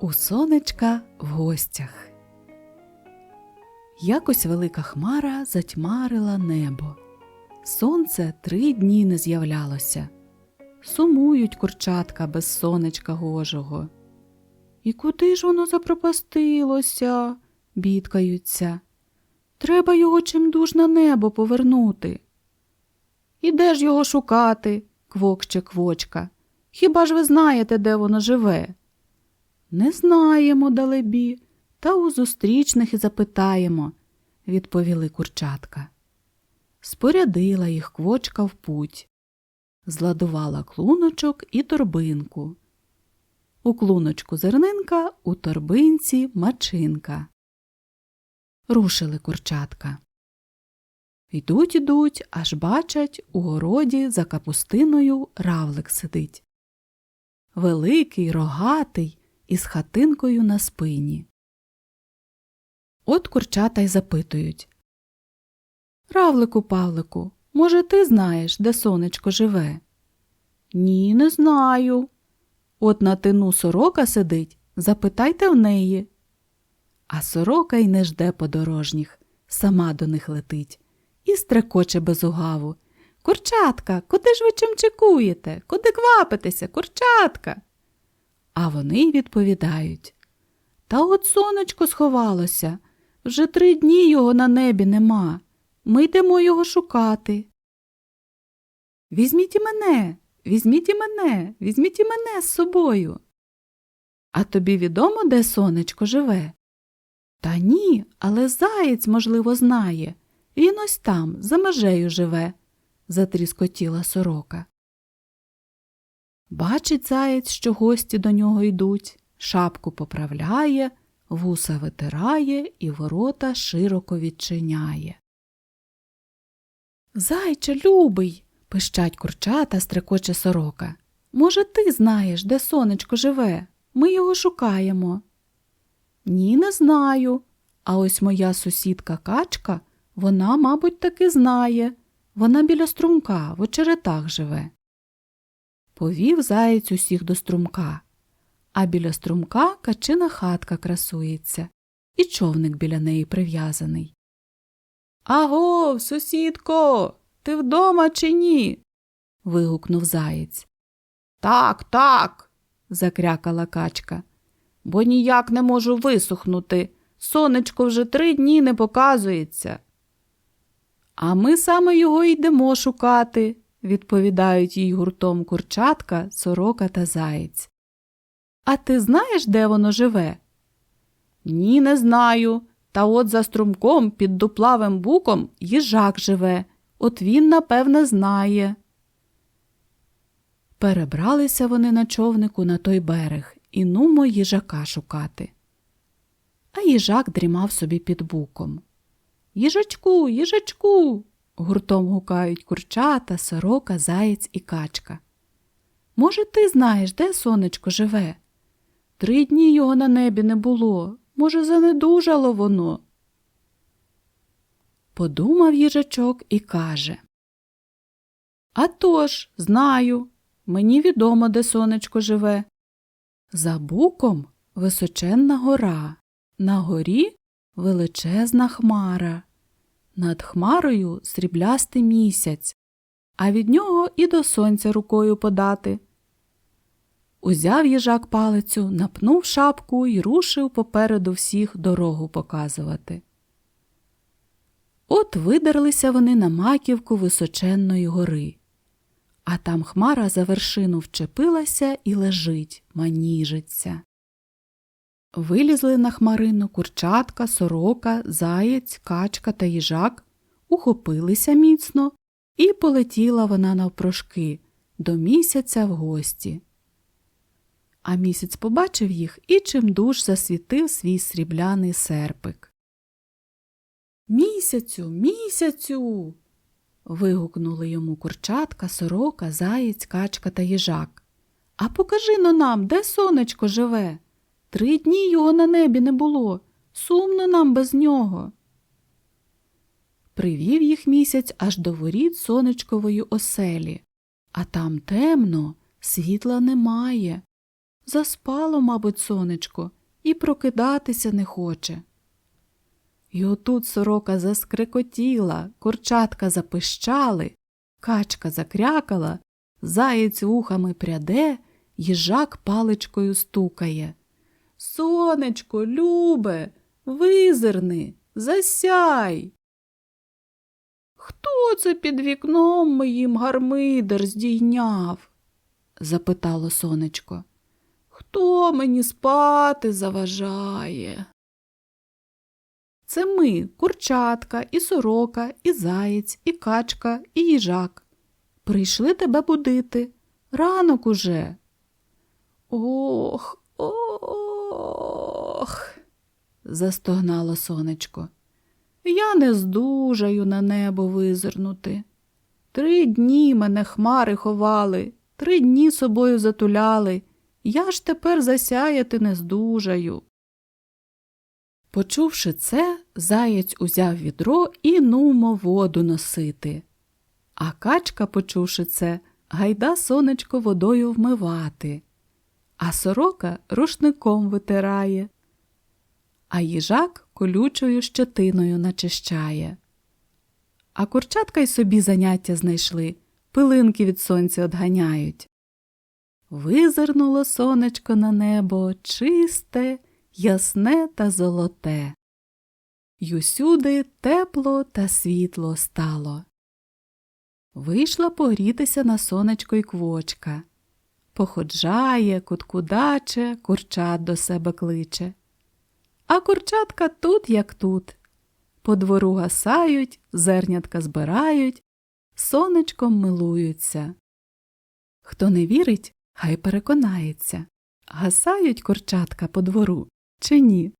У сонечка в гостях. Якось велика хмара затьмарила небо. Сонце три дні не з'являлося. Сумують курчатка без сонечка гожого. І куди ж воно запропастилося? бідкаються. Треба його чимдуж на небо повернути. І де ж його шукати? квокче квочка. Хіба ж ви знаєте, де воно живе? Не знаємо, далебі, та у зустрічних і запитаємо, відповіли курчатка. Спорядила їх квочка в путь, зладувала клуночок і торбинку. У клуночку зернинка, у торбинці мачинка. Рушили курчатка. Йдуть, ідуть, аж бачать, у городі за капустиною равлик сидить. Великий, рогатий, із хатинкою на спині. От курчата й запитують. Равлику, Павлику, може, ти знаєш, де сонечко живе? Ні, не знаю. От на тину сорока сидить, запитайте в неї. А сорока й не жде подорожніх, сама до них летить і стрекоче без угаву. Курчатка, куди ж ви чимчикуєте? Куди квапитеся, курчатка? А вони відповідають. Та от сонечко сховалося. Вже три дні його на небі нема. Ми йдемо його шукати. Візьміть і мене, візьміть і мене, візьміть і мене з собою. А тобі відомо, де сонечко живе? Та ні, але заєць, можливо, знає. Він ось там, за межею живе, затріскотіла сорока. Бачить заєць, що гості до нього йдуть, шапку поправляє, вуса витирає і ворота широко відчиняє. Зайче, любий, пищать курчата, стрекоче сорока. Може, ти знаєш, де сонечко живе? Ми його шукаємо. Ні, не знаю. А ось моя сусідка качка, вона, мабуть, таки знає. Вона біля струмка в очеретах живе. Повів заєць усіх до струмка, а біля струмка качина хатка красується, і човник біля неї прив'язаний. Агов, сусідко, ти вдома чи ні? вигукнув заєць. Так, так, закрякала качка, бо ніяк не можу висохнути. Сонечко вже три дні не показується. А ми саме його йдемо шукати, відповідають їй гуртом курчатка, сорока та заєць. А ти знаєш, де воно живе? Ні, не знаю. Та от за струмком під дуплавим буком їжак живе. От він, напевне, знає. Перебралися вони на човнику на той берег і нумо їжака шукати. А їжак дрімав собі під буком. Їжачку, їжачку. Гуртом гукають курчата, сорока, заєць і качка. Може, ти знаєш, де сонечко живе? Три дні його на небі не було. Може, занедужало воно. Подумав їжачок і каже. «А тож, знаю, мені відомо, де сонечко живе. За буком височенна гора, на горі величезна хмара, над хмарою сріблястий місяць, а від нього і до сонця рукою подати. Узяв їжак палицю, напнув шапку і рушив попереду всіх дорогу показувати. От видерлися вони на маківку височенної гори, а там хмара за вершину вчепилася і лежить, маніжиться. Вилізли на хмарину курчатка, сорока, заєць, качка та їжак, ухопилися міцно, і полетіла вона навпрошки до місяця в гості. А місяць побачив їх і чимдуж засвітив свій срібляний серпик. Місяцю, місяцю. вигукнули йому курчатка, сорока, заєць, качка та їжак. А покажи но нам, де сонечко живе. Три дні його на небі не було. Сумно нам без нього. Привів їх місяць аж до воріт сонечкової оселі, а там темно, світла немає. Заспало, мабуть, сонечко, і прокидатися не хоче. І отут сорока заскрекотіла, курчатка запищали, качка закрякала, заєць вухами пряде, їжак паличкою стукає. Сонечко, любе, визирни, засяй. Хто це під вікном моїм гармидер здійняв? запитало сонечко. Хто мені спати заважає? Це ми, курчатка, і сорока, і заєць, і качка, і їжак. Прийшли тебе будити. Ранок уже. Ох, ох. застогнало сонечко. Я не здужаю на небо визирнути. Три дні мене хмари ховали, три дні собою затуляли. Я ж тепер засяяти не здужаю. Почувши це, заєць узяв відро і нумо воду носити. А качка, почувши це, гайда сонечко водою вмивати, а сорока рушником витирає, а їжак колючою щетиною начищає. А курчатка й собі заняття знайшли, пилинки від сонця одганяють. Визирнуло сонечко на небо чисте, ясне та золоте. й усюди тепло та світло стало. Вийшла погрітися на сонечко й квочка. Походжає, куткудаче, курчат до себе кличе. А курчатка тут, як тут. По двору гасають, зернятка збирають, сонечком милуються. Хто не вірить, хай переконається. Гасають курчатка по двору чи ні?